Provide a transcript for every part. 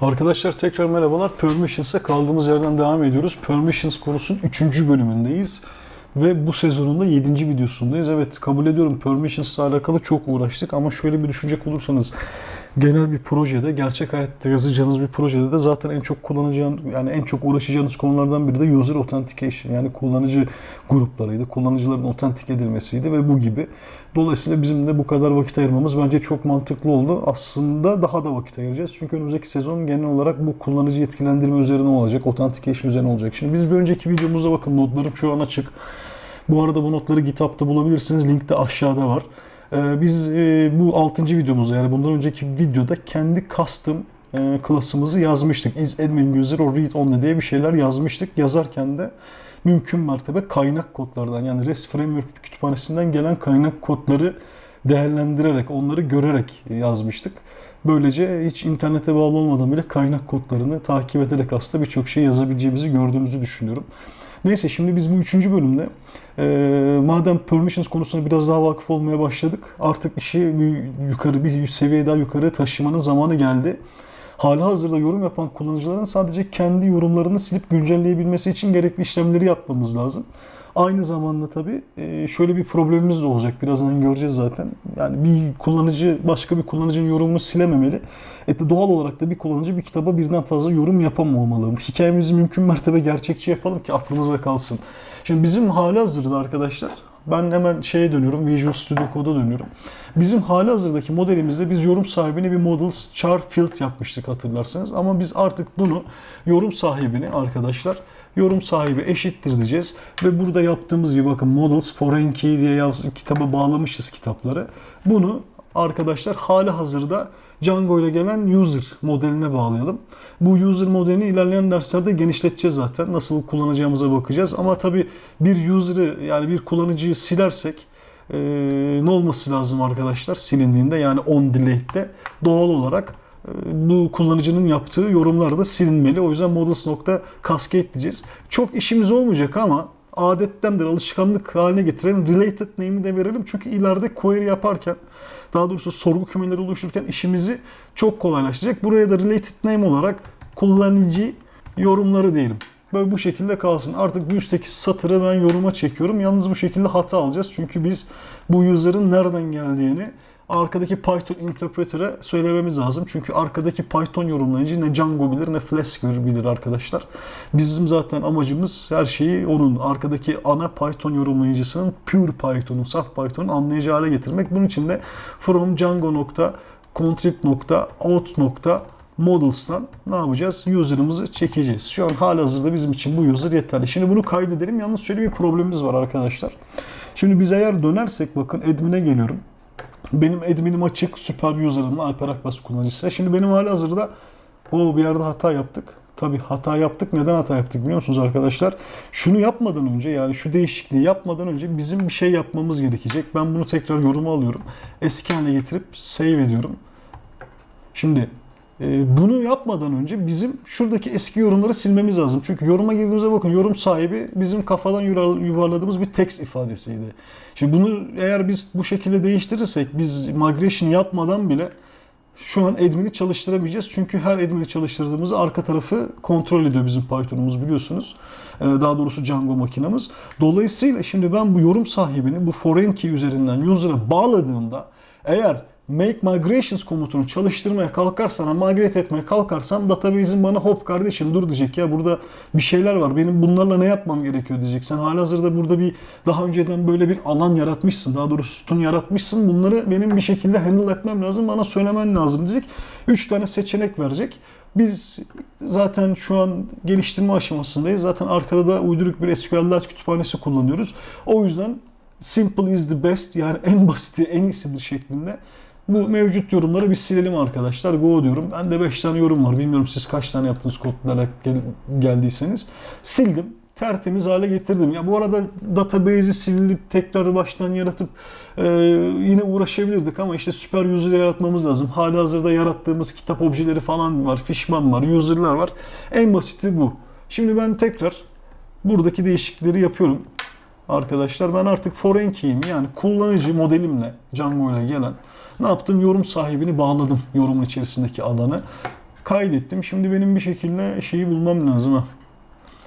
Arkadaşlar tekrar merhabalar. Permissions'a kaldığımız yerden devam ediyoruz. Permissions konusunun 3. bölümündeyiz. Ve bu sezonun da 7. videosundayız. Evet kabul ediyorum Permissions'la alakalı çok uğraştık ama şöyle bir düşünecek olursanız genel bir projede, gerçek hayatta yazacağınız bir projede de zaten en çok kullanacağınız yani en çok uğraşacağınız konulardan biri de user authentication yani kullanıcı gruplarıydı, kullanıcıların otentik edilmesiydi ve bu gibi. Dolayısıyla bizim de bu kadar vakit ayırmamız bence çok mantıklı oldu. Aslında daha da vakit ayıracağız. Çünkü önümüzdeki sezon genel olarak bu kullanıcı yetkilendirme üzerine olacak, authentication üzerine olacak. Şimdi biz bir önceki videomuzda bakın notlarım şu an açık. Bu arada bu notları GitHub'da bulabilirsiniz. Link de aşağıda var. Ee, biz e, bu 6. videomuzda yani bundan önceki videoda kendi custom e, klasımızı yazmıştık. Is admin user or read only diye bir şeyler yazmıştık. Yazarken de mümkün mertebe kaynak kodlardan yani REST Framework kütüphanesinden gelen kaynak kodları değerlendirerek, onları görerek yazmıştık. Böylece hiç internete bağlı olmadan bile kaynak kodlarını takip ederek aslında birçok şey yazabileceğimizi gördüğümüzü düşünüyorum. Neyse şimdi biz bu üçüncü bölümde e, madem permissions konusuna biraz daha vakıf olmaya başladık artık işi bir yukarı bir seviye daha yukarı taşımanın zamanı geldi. Hala hazırda yorum yapan kullanıcıların sadece kendi yorumlarını silip güncelleyebilmesi için gerekli işlemleri yapmamız lazım. Aynı zamanda tabii e, şöyle bir problemimiz de olacak. Birazdan göreceğiz zaten. Yani bir kullanıcı başka bir kullanıcının yorumunu silememeli. E doğal olarak da bir kullanıcı bir kitaba birden fazla yorum yapamamalı. Hikayemizi mümkün mertebe gerçekçi yapalım ki aklımızda kalsın. Şimdi bizim hali hazırda arkadaşlar ben hemen şeye dönüyorum, Visual Studio Code'a dönüyorum. Bizim hali hazırdaki modelimizde biz yorum sahibine bir models char field yapmıştık hatırlarsanız. Ama biz artık bunu yorum sahibine arkadaşlar yorum sahibi eşittir diyeceğiz. Ve burada yaptığımız gibi bakın models foreign key diye yaz, kitaba bağlamışız kitapları. Bunu arkadaşlar hali hazırda Django ile gelen user modeline bağlayalım. Bu user modelini ilerleyen derslerde genişleteceğiz zaten. Nasıl kullanacağımıza bakacağız. Ama tabii bir user'ı yani bir kullanıcıyı silersek e, ne olması lazım arkadaşlar silindiğinde yani on delete'de doğal olarak bu kullanıcının yaptığı yorumlar da silinmeli. O yüzden models.cascade diyeceğiz. Çok işimiz olmayacak ama adettendir, alışkanlık haline getirelim. Related name'i de verelim. Çünkü ileride query yaparken daha doğrusu sorgu kümeleri oluştururken işimizi çok kolaylaştıracak. Buraya da related name olarak kullanıcı yorumları diyelim. Böyle bu şekilde kalsın. Artık bu üstteki satırı ben yoruma çekiyorum. Yalnız bu şekilde hata alacağız. Çünkü biz bu user'ın nereden geldiğini arkadaki Python interpreter'e söylememiz lazım. Çünkü arkadaki Python yorumlayıcı ne Django bilir ne Flask bilir arkadaşlar. Bizim zaten amacımız her şeyi onun arkadaki ana Python yorumlayıcısının pure Python'un, saf Python'un anlayacağı hale getirmek. Bunun için de from django.contrib.out. Models'tan ne yapacağız? User'ımızı çekeceğiz. Şu an hali hazırda bizim için bu user yeterli. Şimdi bunu kaydedelim. Yalnız şöyle bir problemimiz var arkadaşlar. Şimdi biz eğer dönersek bakın admin'e geliyorum. Benim admin'im açık. Süper user'ımla Alper Akbas kullanıcısı. Şimdi benim hali hazırda o bir yerde hata yaptık. Tabi hata yaptık. Neden hata yaptık biliyor musunuz arkadaşlar? Şunu yapmadan önce yani şu değişikliği yapmadan önce bizim bir şey yapmamız gerekecek. Ben bunu tekrar yoruma alıyorum. Eski haline getirip save ediyorum. Şimdi bunu yapmadan önce bizim şuradaki eski yorumları silmemiz lazım. Çünkü yoruma girdiğimizde bakın yorum sahibi bizim kafadan yuvarladığımız bir text ifadesiydi. Şimdi bunu eğer biz bu şekilde değiştirirsek biz migration yapmadan bile şu an admin'i çalıştıramayacağız. Çünkü her admin'i çalıştırdığımızda arka tarafı kontrol ediyor bizim Python'umuz biliyorsunuz. Ee, Daha doğrusu Django makinamız. Dolayısıyla şimdi ben bu yorum sahibini bu foreign key üzerinden user'a bağladığımda eğer make migrations komutunu çalıştırmaya kalkarsam, migrate etmeye kalkarsam database'in bana hop kardeşim dur diyecek ya burada bir şeyler var. Benim bunlarla ne yapmam gerekiyor diyecek. Sen halihazırda burada bir daha önceden böyle bir alan yaratmışsın. Daha doğrusu sütun yaratmışsın. Bunları benim bir şekilde handle etmem lazım. Bana söylemen lazım diyecek. 3 tane seçenek verecek. Biz zaten şu an geliştirme aşamasındayız. Zaten arkada da uyduruk bir SQL'ler kütüphanesi kullanıyoruz. O yüzden simple is the best yani en basiti en iyisidir şeklinde bu mevcut yorumları bir silelim arkadaşlar. Go diyorum. Ben de 5 tane yorum var. Bilmiyorum siz kaç tane yaptınız kodlara gel- geldiyseniz. Sildim. Tertemiz hale getirdim. Ya bu arada database'i silip tekrar baştan yaratıp e, yine uğraşabilirdik ama işte süper user yaratmamız lazım. Hali hazırda yarattığımız kitap objeleri falan var. Fishman var. User'lar var. En basiti bu. Şimdi ben tekrar buradaki değişiklikleri yapıyorum. Arkadaşlar ben artık foreign key'imi yani kullanıcı modelimle Django ile gelen ne yaptım? Yorum sahibini bağladım yorumun içerisindeki alanı. Kaydettim. Şimdi benim bir şekilde şeyi bulmam lazım.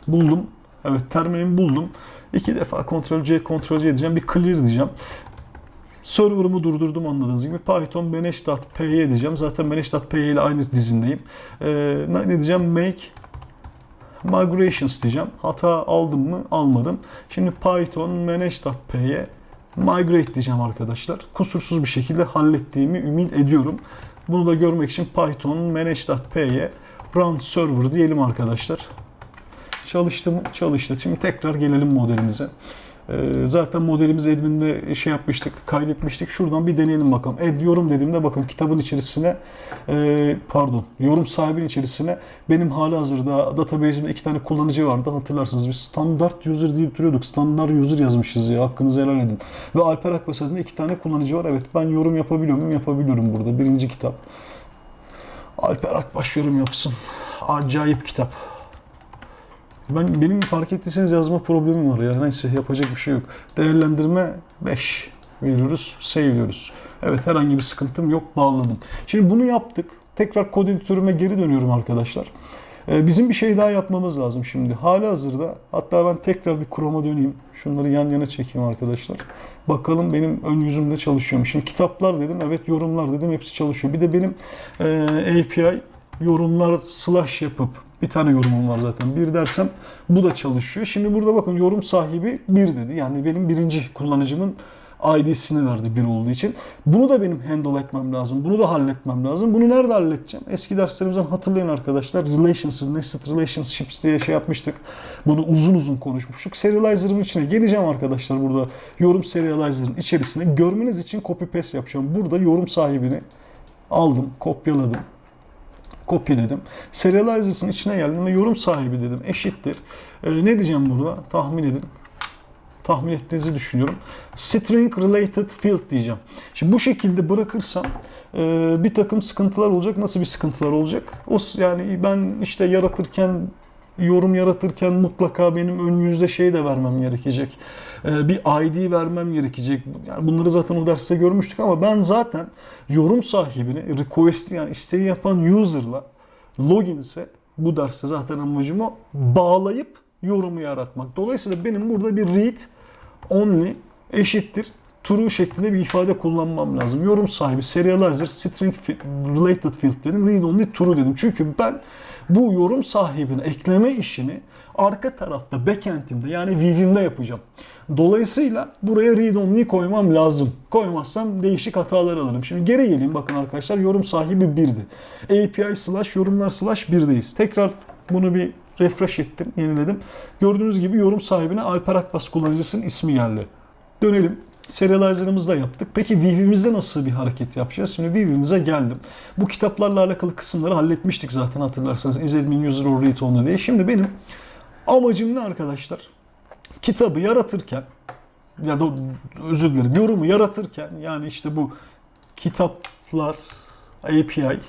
Buldum. Evet terminimi buldum. İki defa Ctrl C, Ctrl C diyeceğim. Bir clear diyeceğim. Server'ımı durdurdum anladığınız gibi. Python manage.py diyeceğim. Zaten manage.py ile aynı dizindeyim. Ee, ne diyeceğim? Make migrations diyeceğim. Hata aldım mı? Almadım. Şimdi Python manage.py migrate diyeceğim arkadaşlar. Kusursuz bir şekilde hallettiğimi ümit ediyorum. Bunu da görmek için Python manage.py run server diyelim arkadaşlar. Çalıştı? Çalıştı. Şimdi tekrar gelelim modelimize. Ee, zaten modelimizi admin'de şey yapmıştık, kaydetmiştik. Şuradan bir deneyelim bakalım. Add yorum dediğimde bakın kitabın içerisine e, pardon yorum sahibinin içerisine benim hali hazırda database'imde iki tane kullanıcı vardı hatırlarsınız. Biz standart user deyip duruyorduk. Standart user yazmışız ya hakkınızı helal edin. Ve Alper Akbas adında iki tane kullanıcı var. Evet ben yorum yapabiliyor muyum? Yapabiliyorum burada. Birinci kitap. Alper Akbaş yorum yapsın. Acayip kitap. Ben benim fark ettiyseniz yazma problemim var ya. Neyse yapacak bir şey yok. Değerlendirme 5 veriyoruz. Save diyoruz. Evet herhangi bir sıkıntım yok. Bağladım. Şimdi bunu yaptık. Tekrar kod editörüme geri dönüyorum arkadaşlar. Ee, bizim bir şey daha yapmamız lazım şimdi. Hali hazırda hatta ben tekrar bir Chrome'a döneyim. Şunları yan yana çekeyim arkadaşlar. Bakalım benim ön yüzümde çalışıyor mu? Şimdi kitaplar dedim. Evet yorumlar dedim. Hepsi çalışıyor. Bir de benim e, API yorumlar slash yapıp bir tane yorumum var zaten. Bir dersem bu da çalışıyor. Şimdi burada bakın yorum sahibi bir dedi. Yani benim birinci kullanıcımın ID'sini verdi bir olduğu için. Bunu da benim handle etmem lazım. Bunu da halletmem lazım. Bunu nerede halledeceğim? Eski derslerimizden hatırlayın arkadaşlar. Relations'ız, nested relationships diye şey yapmıştık. Bunu uzun uzun konuşmuştuk. Serializer'ın içine geleceğim arkadaşlar burada. Yorum serializer'ın içerisine görmeniz için copy paste yapacağım. Burada yorum sahibini aldım, kopyaladım kopyaladım. Serializers'ın içine geldim ve yorum sahibi dedim eşittir. Ee, ne diyeceğim burada? Tahmin edin. Tahmin ettiğinizi düşünüyorum. String related field diyeceğim. Şimdi bu şekilde bırakırsam e, bir takım sıkıntılar olacak. Nasıl bir sıkıntılar olacak? O yani ben işte yaratırken yorum yaratırken mutlaka benim ön yüzde şey de vermem gerekecek. Ee, bir ID vermem gerekecek. Yani bunları zaten o derste görmüştük ama ben zaten yorum sahibini, request'i yani isteği yapan user'la login ise bu derste zaten amacım o bağlayıp yorumu yaratmak. Dolayısıyla benim burada bir read only eşittir true şeklinde bir ifade kullanmam lazım. Yorum sahibi serializer string related field dedim. Read only true dedim. Çünkü ben bu yorum sahibine ekleme işini arka tarafta backend'imde yani Viv'imde yapacağım. Dolayısıyla buraya read only koymam lazım. Koymazsam değişik hatalar alırım. Şimdi geri geleyim bakın arkadaşlar yorum sahibi birdi. API slash yorumlar slash birdeyiz. Tekrar bunu bir refresh ettim, yeniledim. Gördüğünüz gibi yorum sahibine Alper Akbas kullanıcısının ismi geldi. Dönelim. Serializer'ımızı da yaptık. Peki Viv'imizde nasıl bir hareket yapacağız? Şimdi Viv'imize geldim. Bu kitaplarla alakalı kısımları halletmiştik zaten hatırlarsanız. Is admin user or read only diye. Şimdi benim amacım ne arkadaşlar? Kitabı yaratırken ya da özür dilerim yorumu yaratırken yani işte bu kitaplar API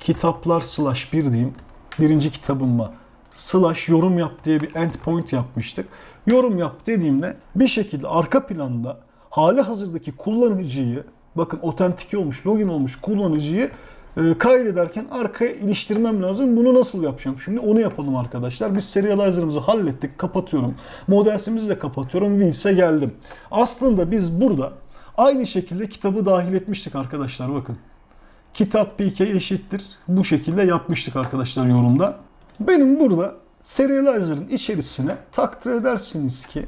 kitaplar slash bir diyeyim birinci kitabıma slash yorum yap diye bir endpoint yapmıştık. Yorum yap dediğimde bir şekilde arka planda hali hazırdaki kullanıcıyı bakın otentike olmuş, login olmuş kullanıcıyı e, kaydederken arkaya iliştirmem lazım. Bunu nasıl yapacağım? Şimdi onu yapalım arkadaşlar. Biz serializer'ımızı hallettik. Kapatıyorum. Modelsimizi de kapatıyorum. Vivs'e geldim. Aslında biz burada aynı şekilde kitabı dahil etmiştik arkadaşlar. Bakın. Kitap pk eşittir. Bu şekilde yapmıştık arkadaşlar yorumda. Benim burada serializer'ın içerisine takdir edersiniz ki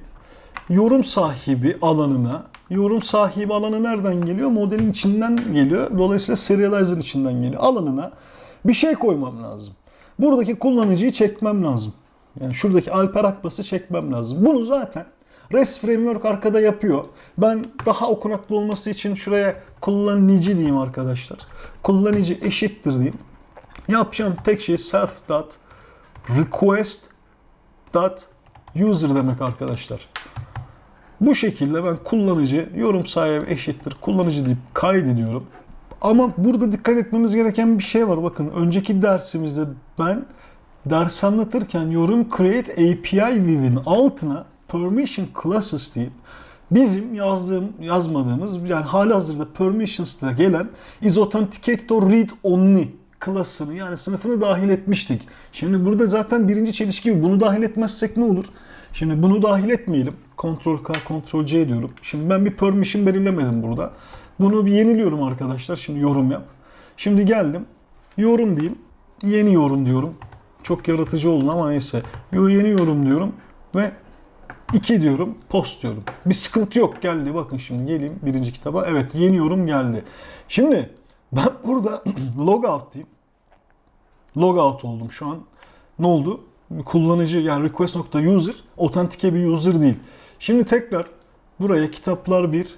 yorum sahibi alanına yorum sahibi alanı nereden geliyor? Modelin içinden geliyor. Dolayısıyla serializer içinden geliyor. Alanına bir şey koymam lazım. Buradaki kullanıcıyı çekmem lazım. Yani şuradaki Alper Akbas'ı çekmem lazım. Bunu zaten REST Framework arkada yapıyor. Ben daha okunaklı olması için şuraya kullanıcı diyeyim arkadaşlar. Kullanıcı eşittir diyeyim. Yapacağım tek şey self dot request dot user demek arkadaşlar. Bu şekilde ben kullanıcı yorum sahibi eşittir kullanıcı deyip kaydediyorum. Ama burada dikkat etmemiz gereken bir şey var. Bakın önceki dersimizde ben ders anlatırken yorum create API view'in altına permission classes deyip bizim yazdığım yazmadığımız yani hali hazırda permissions'la gelen is authenticated or read only klasını yani sınıfını dahil etmiştik. Şimdi burada zaten birinci çelişki bu. Bunu dahil etmezsek ne olur? Şimdi bunu dahil etmeyelim. Ctrl K, Ctrl C diyorum. Şimdi ben bir permission belirlemedim burada. Bunu bir yeniliyorum arkadaşlar. Şimdi yorum yap. Şimdi geldim. Yorum diyeyim. Yeni yorum diyorum. Çok yaratıcı olun ama neyse. Yo yeni yorum diyorum ve 2 diyorum, post diyorum. Bir sıkıntı yok geldi. Bakın şimdi geleyim birinci kitaba. Evet yeni yorum geldi. Şimdi ben burada logout diyeyim. Logout oldum şu an. Ne oldu? Kullanıcı yani request.user otantike bir user değil. Şimdi tekrar buraya kitaplar bir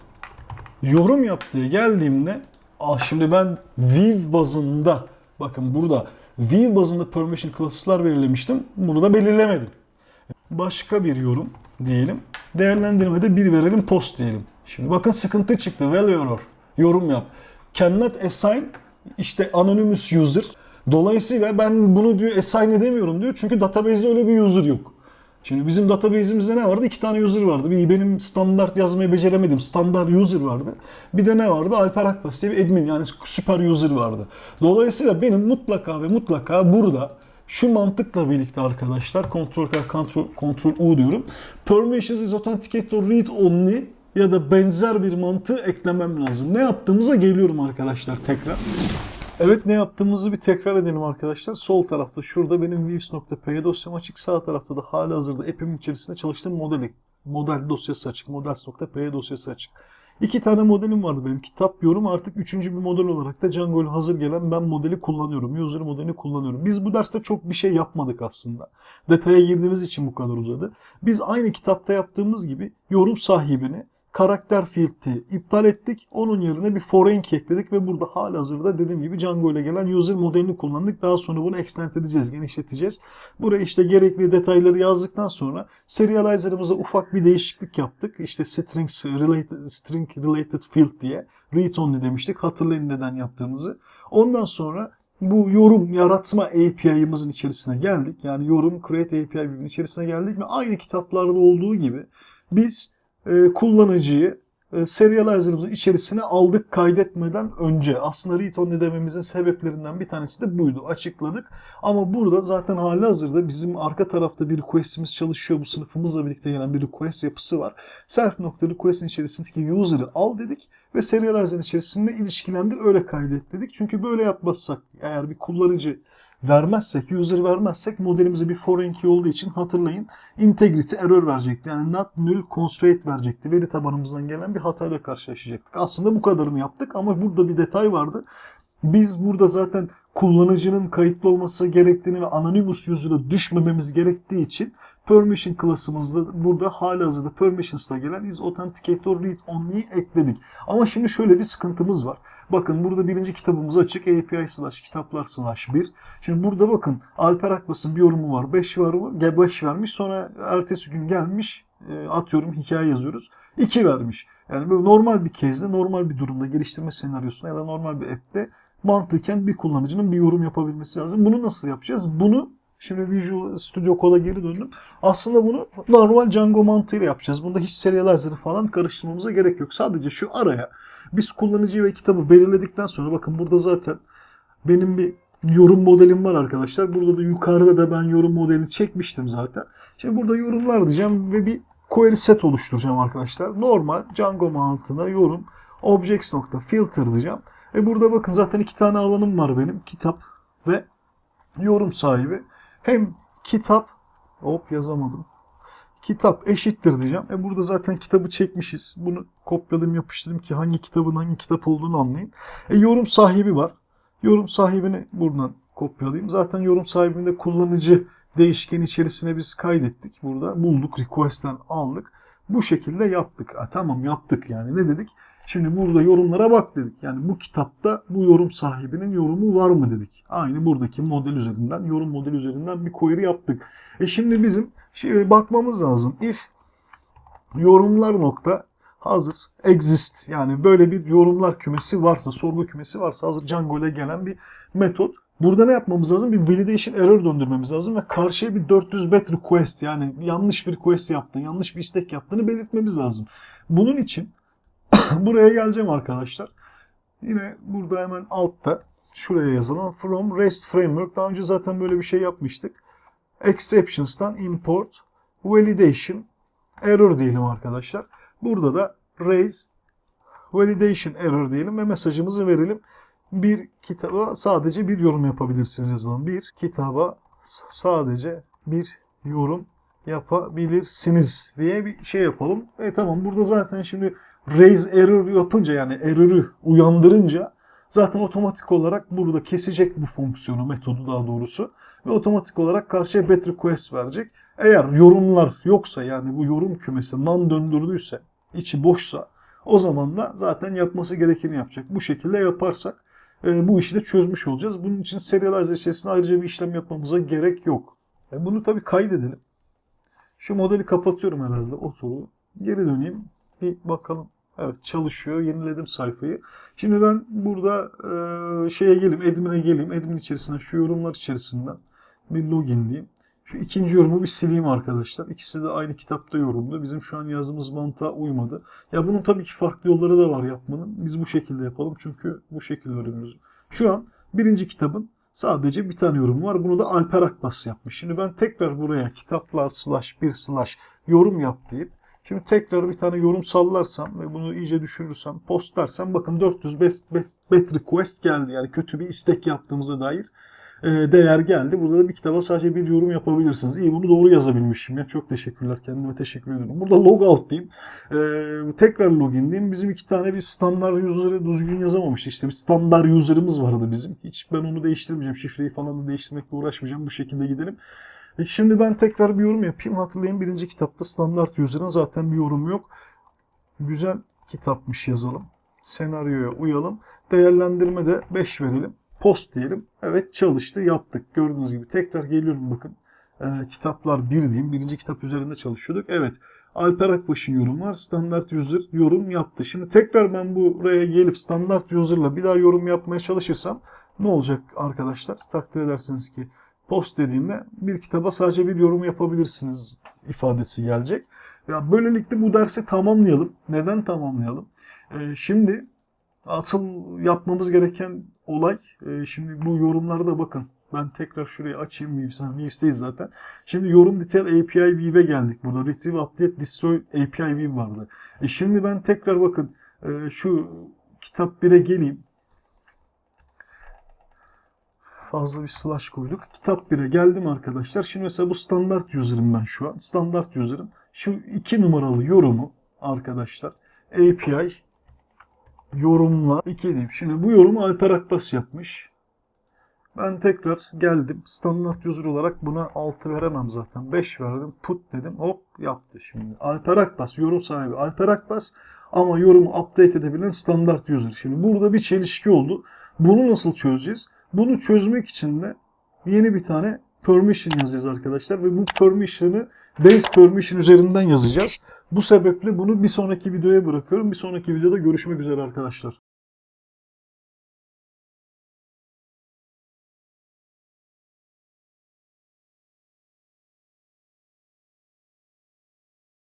yorum yap diye geldiğimde ah şimdi ben Viv bazında bakın burada Viv bazında permission class'lar belirlemiştim. Bunu da belirlemedim. Başka bir yorum diyelim. Değerlendirmede bir verelim post diyelim. Şimdi bakın sıkıntı çıktı. Value error. Yorum yap. Cannot assign işte anonymous user. Dolayısıyla ben bunu diyor assign edemiyorum diyor. Çünkü database'de öyle bir user yok. Şimdi bizim database'imizde ne vardı? İki tane user vardı. Bir benim standart yazmayı beceremedim. Standart user vardı. Bir de ne vardı? Alper Akbas diye bir admin yani süper user vardı. Dolayısıyla benim mutlaka ve mutlaka burada şu mantıkla birlikte arkadaşlar Ctrl K, Ctrl, Ctrl U diyorum. Permissions is authenticated read only ya da benzer bir mantığı eklemem lazım. Ne yaptığımıza geliyorum arkadaşlar tekrar. Evet ne yaptığımızı bir tekrar edelim arkadaşlar. Sol tarafta şurada benim views.py dosyam açık. Sağ tarafta da hali hazırda app'imin içerisinde çalıştığım modeli, model dosyası açık. Models.py dosyası açık. İki tane modelim vardı benim. Kitap, yorum artık üçüncü bir model olarak da Django ile hazır gelen ben modeli kullanıyorum. User modelini kullanıyorum. Biz bu derste çok bir şey yapmadık aslında. Detaya girdiğimiz için bu kadar uzadı. Biz aynı kitapta yaptığımız gibi yorum sahibini karakter filtri iptal ettik. Onun yerine bir foreign key ekledik ve burada halihazırda dediğim gibi Django ile gelen user modelini kullandık. Daha sonra bunu extend edeceğiz, genişleteceğiz. Buraya işte gerekli detayları yazdıktan sonra serializer'ımıza ufak bir değişiklik yaptık. İşte strings related, string related field diye read only demiştik. Hatırlayın neden yaptığımızı. Ondan sonra bu yorum yaratma API'ımızın içerisine geldik. Yani yorum create API'nin içerisine geldik ve aynı kitaplarda olduğu gibi biz e, kullanıcıyı e, serializer'ımızın içerisine aldık kaydetmeden önce. Aslında read only dememizin sebeplerinden bir tanesi de buydu. Açıkladık. Ama burada zaten hali hazırda bizim arka tarafta bir request'imiz çalışıyor. Bu sınıfımızla birlikte gelen bir request yapısı var. Self nokta request'in içerisindeki user'ı al dedik ve serializer'ın içerisinde ilişkilendir öyle kaydet dedik. Çünkü böyle yapmazsak eğer bir kullanıcı vermezsek, user vermezsek modelimize bir foreign key olduğu için hatırlayın integrity error verecekti. Yani not null constraint verecekti. Veri tabanımızdan gelen bir hatayla karşılaşacaktık. Aslında bu kadarını yaptık ama burada bir detay vardı. Biz burada zaten kullanıcının kayıtlı olması gerektiğini ve anonymous user'a düşmememiz gerektiği için permission class'ımızda burada hali hazırda permissions'la gelen is authenticator read only'yi ekledik. Ama şimdi şöyle bir sıkıntımız var. Bakın burada birinci kitabımız açık. API slash kitaplar slash 1. Şimdi burada bakın Alper Akbas'ın bir yorumu var. 5 var 5 vermiş. Sonra ertesi gün gelmiş e, atıyorum hikaye yazıyoruz. 2 vermiş. Yani böyle normal bir case'de, normal bir durumda, geliştirme senaryosunda ya da normal bir app'te mantıken bir kullanıcının bir yorum yapabilmesi lazım. Bunu nasıl yapacağız? Bunu Şimdi Visual Studio Code'a geri döndüm. Aslında bunu normal Django mantığıyla yapacağız. Bunda hiç serializer'ı falan karıştırmamıza gerek yok. Sadece şu araya biz kullanıcı ve kitabı belirledikten sonra bakın burada zaten benim bir yorum modelim var arkadaşlar. Burada da yukarıda da ben yorum modelini çekmiştim zaten. Şimdi burada yorumlar diyeceğim ve bir query set oluşturacağım arkadaşlar. Normal Django mantığına yorum objects.filter diyeceğim. E burada bakın zaten iki tane alanım var benim. Kitap ve yorum sahibi. Hem kitap hop yazamadım. Kitap eşittir diyeceğim. E burada zaten kitabı çekmişiz. Bunu kopyaladım yapıştırayım ki hangi kitabın hangi kitap olduğunu anlayın. E yorum sahibi var. Yorum sahibini buradan kopyalayayım. Zaten yorum sahibinde kullanıcı değişken içerisine biz kaydettik. Burada bulduk. Request'ten aldık. Bu şekilde yaptık. Ha, tamam yaptık yani. Ne dedik? Şimdi burada yorumlara bak dedik. Yani bu kitapta bu yorum sahibinin yorumu var mı dedik. Aynı buradaki model üzerinden, yorum model üzerinden bir query yaptık. E şimdi bizim şey, bakmamız lazım. If yorumlar nokta hazır exist yani böyle bir yorumlar kümesi varsa, sorgu kümesi varsa hazır Django gelen bir metot. Burada ne yapmamız lazım? Bir validation error döndürmemiz lazım ve karşıya bir 400 bet request yani yanlış bir request yaptın, yanlış bir istek yaptığını belirtmemiz lazım. Bunun için buraya geleceğim arkadaşlar. Yine burada hemen altta şuraya yazalım. From REST Framework. Daha önce zaten böyle bir şey yapmıştık. Exceptions'tan import validation error diyelim arkadaşlar. Burada da raise validation error diyelim ve mesajımızı verelim. Bir kitaba sadece bir yorum yapabilirsiniz yazalım. Bir kitaba sadece bir yorum yapabilirsiniz diye bir şey yapalım. E tamam burada zaten şimdi raise error yapınca yani error'ü uyandırınca zaten otomatik olarak burada kesecek bu fonksiyonu, metodu daha doğrusu. Ve otomatik olarak karşıya bet request verecek. Eğer yorumlar yoksa yani bu yorum kümesi non döndürdüyse, içi boşsa o zaman da zaten yapması gerekeni yapacak. Bu şekilde yaparsak e, bu işi de çözmüş olacağız. Bunun için serialize içerisinde ayrıca bir işlem yapmamıza gerek yok. E, bunu tabii kaydedelim. Şu modeli kapatıyorum herhalde oturu. Geri döneyim. Bir bakalım. Evet çalışıyor. Yeniledim sayfayı. Şimdi ben burada e, şeye geleyim. Admin'e geleyim. Admin içerisinde şu yorumlar içerisinden bir login diyeyim. Şu ikinci yorumu bir sileyim arkadaşlar. İkisi de aynı kitapta yorumlu. Bizim şu an yazdığımız mantığa uymadı. Ya bunun tabii ki farklı yolları da var yapmanın. Biz bu şekilde yapalım çünkü bu şekilde öğreniyoruz. Şu an birinci kitabın sadece bir tane yorumu var. Bunu da Alper Akbas yapmış. Şimdi ben tekrar buraya kitaplar slash bir slash yorum yap deyip Şimdi tekrar bir tane yorum sallarsam ve bunu iyice düşürürsem, postlarsam bakın 400 best, best, bet request geldi. Yani kötü bir istek yaptığımıza dair e, değer geldi. Burada da bir kitaba sadece bir yorum yapabilirsiniz. İyi bunu doğru yazabilmişim ya. Çok teşekkürler. Kendime teşekkür ediyorum. Burada logout diyeyim. E, tekrar login diyeyim. Bizim iki tane bir standart user'ı düzgün yazamamıştı. İşte bir standart user'ımız vardı bizim. Hiç ben onu değiştirmeyeceğim. Şifreyi falan da değiştirmekle uğraşmayacağım. Bu şekilde gidelim. E, Şimdi ben tekrar bir yorum yapayım. Hatırlayın birinci kitapta standart user'ın zaten bir yorumu yok. Güzel kitapmış yazalım. Senaryoya uyalım. Değerlendirme de 5 verelim. Post diyelim. Evet çalıştı yaptık. Gördüğünüz gibi tekrar geliyorum bakın. Ee, kitaplar 1 diyeyim. Birinci kitap üzerinde çalışıyorduk. Evet. Alper Akbaş'ın yorumu var. Standart user yorum yaptı. Şimdi tekrar ben buraya gelip standart user'la bir daha yorum yapmaya çalışırsam ne olacak arkadaşlar? Takdir edersiniz ki post dediğimde bir kitaba sadece bir yorum yapabilirsiniz ifadesi gelecek. Ya böylelikle bu dersi tamamlayalım. Neden tamamlayalım? Ee, şimdi asıl yapmamız gereken olay e, şimdi bu yorumlarda bakın. Ben tekrar şurayı açayım. Weaves- Weaves'teyiz zaten. Şimdi yorum detail API Weave'e geldik. Burada retrieve, update, destroy API Weave vardı. E şimdi ben tekrar bakın e, şu kitap 1'e geleyim fazla bir slash koyduk. Kitap 1'e geldim arkadaşlar. Şimdi mesela bu standart user'ım ben şu an. Standart user'ım. Şu iki numaralı yorumu arkadaşlar API yorumla 2 diyeyim. Şimdi bu yorumu Alper Akbas yapmış. Ben tekrar geldim. Standart user olarak buna 6 veremem zaten. 5 verdim. Put dedim. Hop yaptı şimdi. Alper Akbas yorum sahibi. Alper Akbas ama yorumu update edebilen standart user. Şimdi burada bir çelişki oldu. Bunu nasıl çözeceğiz? Bunu çözmek için de yeni bir tane permission yazacağız arkadaşlar ve bu permission'ı base permission üzerinden yazacağız. Bu sebeple bunu bir sonraki videoya bırakıyorum. Bir sonraki videoda görüşmek üzere arkadaşlar.